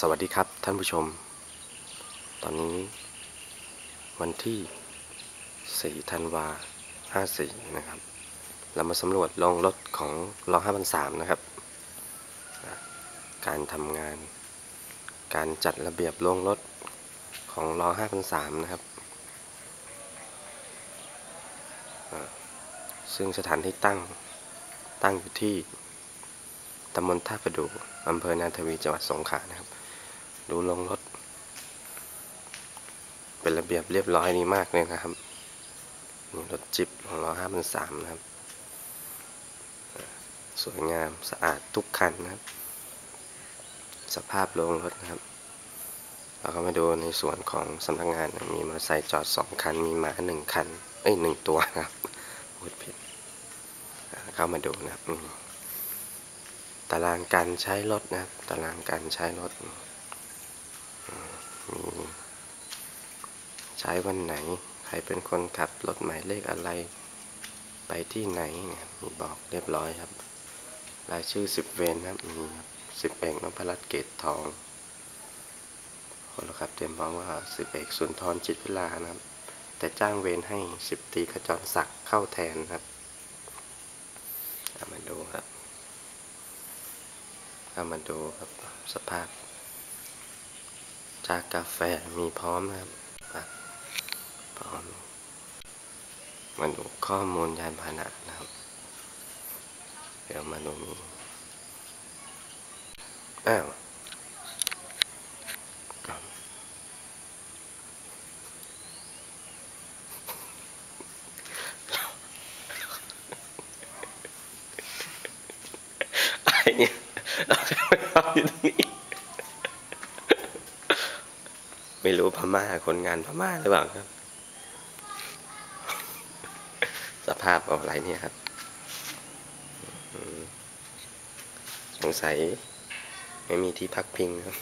สวัสดีครับท่านผู้ชม ตอนนี้วันที่ 4 ธันวา54 นะครับ เรามาสำรวจโรงรถของรอ5,003นะครับ การทำงาน การจัดระเบียบโรงรถของรอ5,003นะครับ ซึ่งสถานที่ตั้งตั้งอยู่ที่ ตำบลท่าประดูอำเภอนาทวีจังหวัดสงขลานะครับ ดูลงรถ เป็นระเบียบเรียบร้อยดีมากเลยนะครับนี่รถจิบของเราห้าพันสามนะครับ สวยงามสะอาดทุกคันนะครับ สภาพโรงรถนะครับ เราก็มาดูในส่วนของสำนักงานนะมีมอเตอร์ไซค์จอดสองคัน มีหมาหนึ่งคัน เอ้ยหนึ่งตัวนะครับพูดผิดเข้ามาดูนะครับ ตารางการใช้รถนะครับ ตารางการใช้รถมีใช้วันไหน ใครเป็นคนขับรถหมายเลขอะไร ไปที่ไหนเนี่ยมีบอกเรียบร้อยครับ รายชื่อสิบเวรนะครับมีสิบเอกนพรัตน์เกตทองคนละครับเตรียมพร้อมว่าสิบเอกสุนทรจิตวิลานะครับ แต่จ้างเวรให้สิบตีขจรศักดิ์เข้าแทนครับามาดูครับ เรามาดูครับสภาพ จากกาแฟมีพร้อมนะครับพร้อมมาดูข้อมูลยานพาหนะนะครับ เดี๋ยวมาดูนี้อ้าวไอ้เนี่ยเราจะ ไม่รู้พม่าคนงานพม่าหรือเปล่าครับ สภาพอะไรเนี่ยครับสงสัยไม่มีที่พักพิงครับ